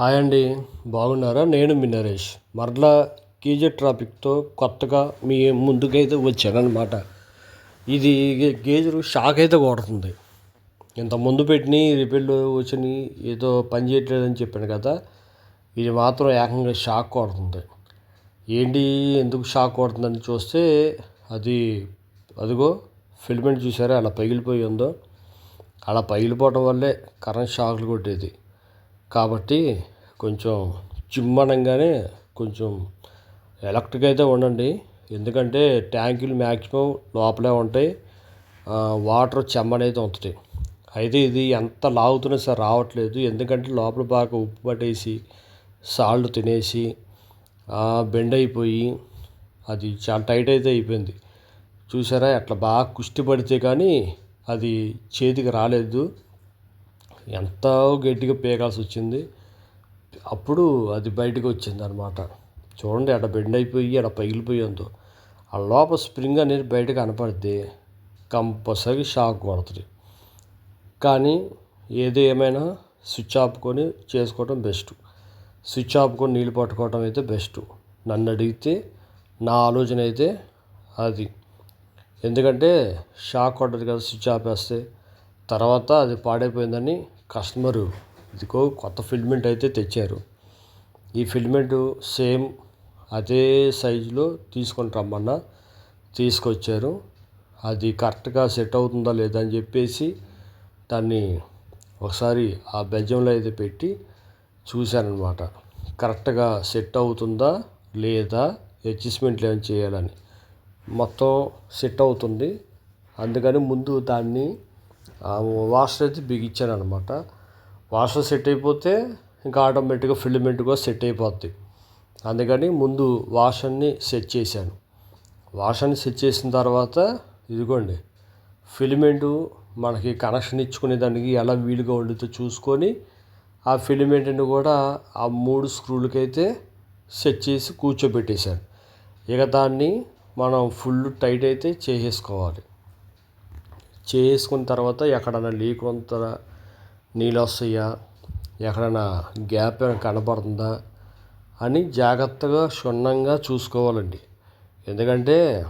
Hi అండి బాగున్నారా? నేను మీ నరేష్. మరలా గేజెట్ ట్రాఫిక్తో కొత్తగా మీ ముందుకైతే వచ్చానమాట ఇది గేజర్ షాక్ అయితే కొడుతుంది. ఇంత ముందు పెట్టిన రిపేర్లు వచ్చినాయి ఏదో పని చేయట్లేదని చెప్పాను కదా ఇది మాత్రం ఏకంగా షాక్ కొడుతుంది. ఏంటి ఎందుకు షాక్ కొడుతుందని చూస్తే అది అదిగో ఫిల్మెంట్ చూసారా? అలా పగిలిపోయి ఉందో. అలా పగిలిపోవడం వల్లే కరెంట్ షాక్లు కొట్టేది. కాబట్టి కొంచెం చిమ్మనంగానే కొంచెం ఎలక్ట్రిక్ అయితే ఉండండి. ఎందుకంటే ట్యాంకులు మ్యాక్సిమం లోపలే ఉంటాయి. వాటర్ చెమ్మనైతే ఉంటుంది. అయితే ఇది ఎంత లాగుతున్నా సరే రావట్లేదు. ఎందుకంటే లోపల బాగా ఉప్పు పట్టేసి సాల్ట్ తినేసి బెండ్ అయిపోయి అది చాలా టైట్ అయితే అయిపోయింది. చూసారా? అట్లా బాగా కుష్టి పడితే కానీ అది చేతికి రాలేదు. ఎంతో గట్టిగా పీకాల్సి వచ్చింది అప్పుడు అది బయటకు వచ్చింది అనమాట చూడండి అక్కడ బెండ్ అయిపోయి అక్కడ పగిలిపోయి ఉందో ఆ లోపల స్ప్రింగ్ అనేది బయట కనపడితే కంపల్సరీ షాక్ కొడుతుంది. కానీ ఏది ఏమైనా స్విచ్ ఆపుకొని చేసుకోవడం బెస్ట్. స్విచ్ ఆపుకొని నీళ్ళు పట్టుకోవడం అయితే బెస్ట్. నన్ను అడిగితే నా ఆలోచన అయితే అది. ఎందుకంటే షాక్ కొట్టదు కదా స్విచ్ ఆపేస్తే. తర్వాత అది పాడైపోయిందని కస్టమరు ఇదిగో కొత్త ఫిల్మెంట్ అయితే తెచ్చారు. ఈ ఫిల్మెంట్ సేమ్ అదే సైజులో తీసుకొని రమ్మన్నా తీసుకొచ్చారు. అది కరెక్ట్గా సెట్ అవుతుందా లేదా అని చెప్పేసి దాన్ని ఒకసారి ఆ బెజ్జంలో అయితే పెట్టి చూశానమాట కరెక్ట్గా సెట్ అవుతుందా లేదా అడ్జస్ట్మెంట్లు ఏమైనా చేయాలని. మొత్తం సెట్ అవుతుంది. అందుకని ముందు దాన్ని వాషర్ అయితే బిగించాను అనమాట వాషర్ సెట్ అయిపోతే ఇంకా ఆటోమేటిక్గా ఫిల్మెంట్ కూడా సెట్ అయిపోద్ది. అందుకని ముందు వాషర్ని సెట్ చేశాను. వాషర్ని సెట్ చేసిన తర్వాత ఇదిగోండి ఫిలిమెంటు మనకి కనెక్షన్ ఇచ్చుకునే దానికి ఎలా వీలుగా ఉండితో చూసుకొని ఆ ఫిలిమెంట్ని కూడా ఆ మూడు స్క్రూలకైతే సెట్ చేసి కూర్చోబెట్టేశాను. ఇక దాన్ని మనం ఫుల్ టైట్ అయితే చేసేసుకోవాలి. చేసుకున్న తర్వాత ఎక్కడన్నా లీక్ అంత నీళ్ళు వస్తాయా? ఎక్కడైనా గ్యాప్ ఏమైనా కనపడుతుందా అని జాగ్రత్తగా క్షుణ్ణంగా చూసుకోవాలండి. ఎందుకంటే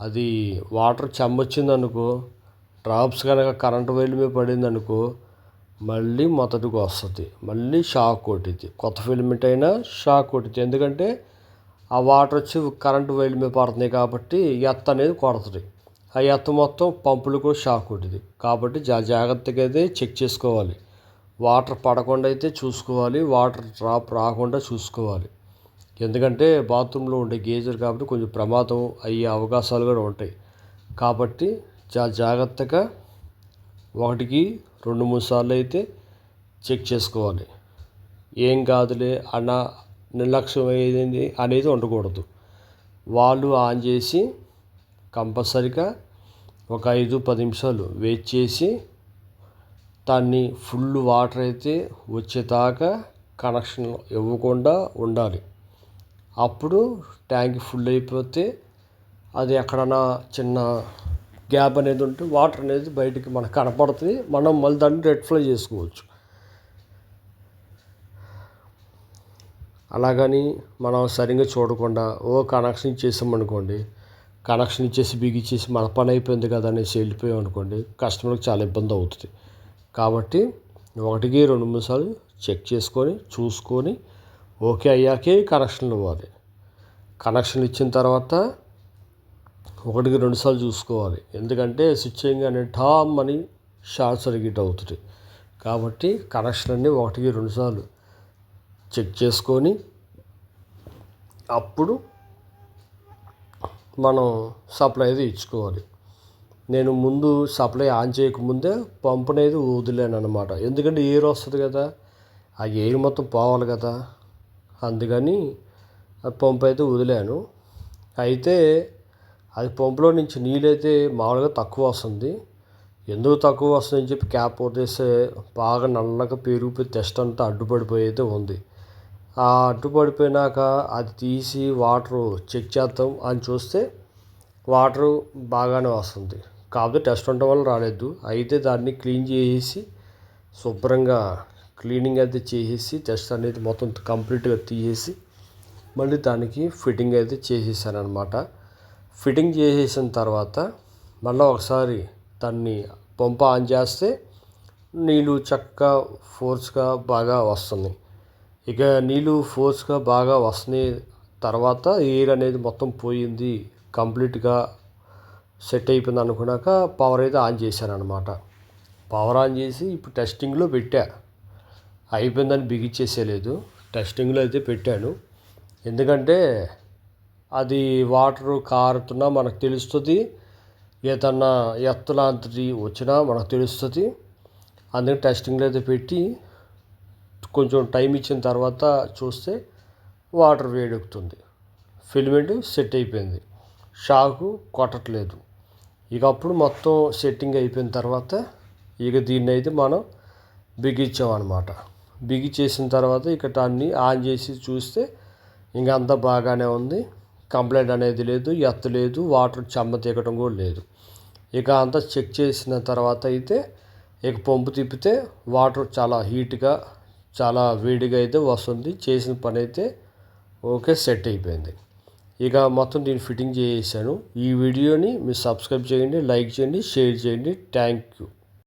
అది వాటర్ చెమ్మొచ్చింది అనుకో డ్రాప్స్ కనుక కరెంటు వైర్ మీద పడింది అనుకో మళ్ళీ మొదటికి వస్తుంది. మళ్ళీ షాక్ కొట్టిద్ది. కొత్త ఫిల్మెంట్ అయినా షాక్ కొట్టిద్ది. ఎందుకంటే ఆ వాటర్ వచ్చి కరెంటు వైర్ మీద పడుతున్నాయి కాబట్టి ఎత్త అనేది కొడుతుంది. ఆ ఎత్త మొత్తం పంపులు కూడా షాక్ కొట్టింది. కాబట్టి జా జాగ్రత్తగా అయితే చెక్ చేసుకోవాలి. వాటర్ పడకుండా అయితే చూసుకోవాలి. వాటర్ డ్రాప్ రాకుండా చూసుకోవాలి. ఎందుకంటే బాత్రూంలో ఉండే గేజర్ కాబట్టి కొంచెం ప్రమాదం అయ్యే అవకాశాలు కూడా ఉంటాయి. కాబట్టి చాలా జాగ్రత్తగా ఒకటికి రెండు మూడు సార్లు అయితే చెక్ చేసుకోవాలి. ఏం కాదులే అన్న నిర్లక్ష్యం అయ్యేది అనేది ఉండకూడదు. వాళ్ళు ఆన్ చేసి కంపల్సరిగా ఒక ఐదు పది నిమిషాలు వెయిట్ చేసి దాన్ని ఫుల్ వాటర్ అయితే వచ్చేదాకా కనెక్షన్ ఇవ్వకుండా ఉండాలి. అప్పుడు ట్యాంక్ ఫుల్ అయిపోతే అది ఎక్కడన్నా చిన్న గ్యాప్ అనేది ఉంటే వాటర్ అనేది బయటికి మనకు కనపడుతుంది. మనం మళ్ళీ దాన్ని రెడ్ చేసుకోవచ్చు. అలాగని మనం సరిగ్గా చూడకుండా ఓ కనెక్షన్ ఇచ్చేసామనుకోండి కనెక్షన్ ఇచ్చేసి బిగిచ్చేసి మన పని అయిపోయింది కదా అనేసి వెళ్ళిపోయాం అనుకోండి కస్టమర్కి చాలా ఇబ్బంది అవుతుంది. కాబట్టి ఒకటికి రెండు మూడు సార్లు చెక్ చేసుకొని చూసుకొని ఓకే అయ్యాకే కనెక్షన్లు ఇవ్వాలి. కనెక్షన్ ఇచ్చిన తర్వాత ఒకటికి రెండు సార్లు చూసుకోవాలి. ఎందుకంటే స్విచ్చింగ్ అనే టామ్ అని షార్ట్ సర్క్యూట్ అవుతుంది. కాబట్టి కనెక్షన్ అన్నీ ఒకటికి రెండు సార్లు చెక్ చేసుకొని అప్పుడు మనం సప్లై అయితే ఇచ్చుకోవాలి. నేను ముందు సప్లై ఆన్ చేయకముందే పంప్ అనేది వదిలేను అనమాట ఎందుకంటే ఎయిర్ వస్తుంది కదా ఆ ఎయిర్ మొత్తం పోవాలి కదా. అందుకని ఆ పంప్ అయితే వదిలాను. అయితే అది పంపులో నుంచి నీళ్ళైతే మామూలుగా తక్కువ వస్తుంది. ఎందుకు తక్కువ వస్తుందని చెప్పి క్యాప్ వదిలేస్తే బాగా నల్లగా పెరిగిపోయి టెస్ట్ అంతా అడ్డుపడిపోయి అయితే ఉంది. ఆ అడ్డుపడిపోయినాక అది తీసి వాటర్ చెక్ చేద్దాం అని చూస్తే వాటరు బాగానే వస్తుంది. కాకపోతే టెస్ట్ ఉండడం వల్ల రాలేదు. అయితే దాన్ని క్లీన్ చేసేసి శుభ్రంగా క్లీనింగ్ అయితే చేసేసి టెస్ట్ అనేది మొత్తం కంప్లీట్గా తీసేసి మళ్ళీ దానికి ఫిట్టింగ్ అయితే చేసేసాను అనమాట ఫిట్టింగ్ చేసేసిన తర్వాత మళ్ళీ ఒకసారి దాన్ని పంప ఆన్ చేస్తే నీళ్ళు చక్కగా ఫోర్స్గా బాగా వస్తుంది. ఇక నీళ్ళు ఫోర్స్గా బాగా వస్తున్నాయి. తర్వాత ఎయిర్ అనేది మొత్తం పోయింది. కంప్లీట్గా సెట్ అయిపోయింది అనుకున్నాక పవర్ అయితే ఆన్ చేశాను అనమాట పవర్ ఆన్ చేసి ఇప్పుడు టెస్టింగ్లో పెట్టా. అయిపోయిందని బిగించేసేయలేదు టెస్టింగ్లో అయితే పెట్టాను. ఎందుకంటే అది వాటర్ కారుతున్నా మనకు తెలుస్తుంది. ఏదన్నా ఎత్తు లాంటిది వచ్చినా మనకు తెలుస్తుంది. అందుకని టెస్టింగ్లో అయితే పెట్టి కొంచెం టైం ఇచ్చిన తర్వాత చూస్తే వాటర్ వేడెక్కుతుంది. ఫిల్మెంట్ సెట్ అయిపోయింది. షాకు కొట్టట్లేదు. ఇక అప్పుడు మొత్తం సెట్టింగ్ అయిపోయిన తర్వాత ఇక దీన్ని అయితే మనం బిగించామన్నమాట. బిగించేసిన తర్వాత ఇక దాన్ని ఆన్ చేసి చూస్తే ఇంకా అంతా బాగానే ఉంది. కంప్లైంట్ అనేది లేదు ఎత్తలేదు వాటర్ చెమ్మ తీగటం కూడా లేదు. ఇక అంతా చెక్ చేసిన తర్వాత అయితే ఇక పంపు తిప్పితే వాటర్ చాలా హీట్గా చాలా వేడిగా అయితే వస్తుంది. చేసిన పని అయితే ఓకే సెట్ అయిపోయింది. ఇక మొత్తం దీన్ని ఫిట్టింగ్ చేసేసాను. ఈ వీడియోని మీరు సబ్స్క్రైబ్ చేయండి లైక్ చేయండి షేర్ చేయండి. Thank you.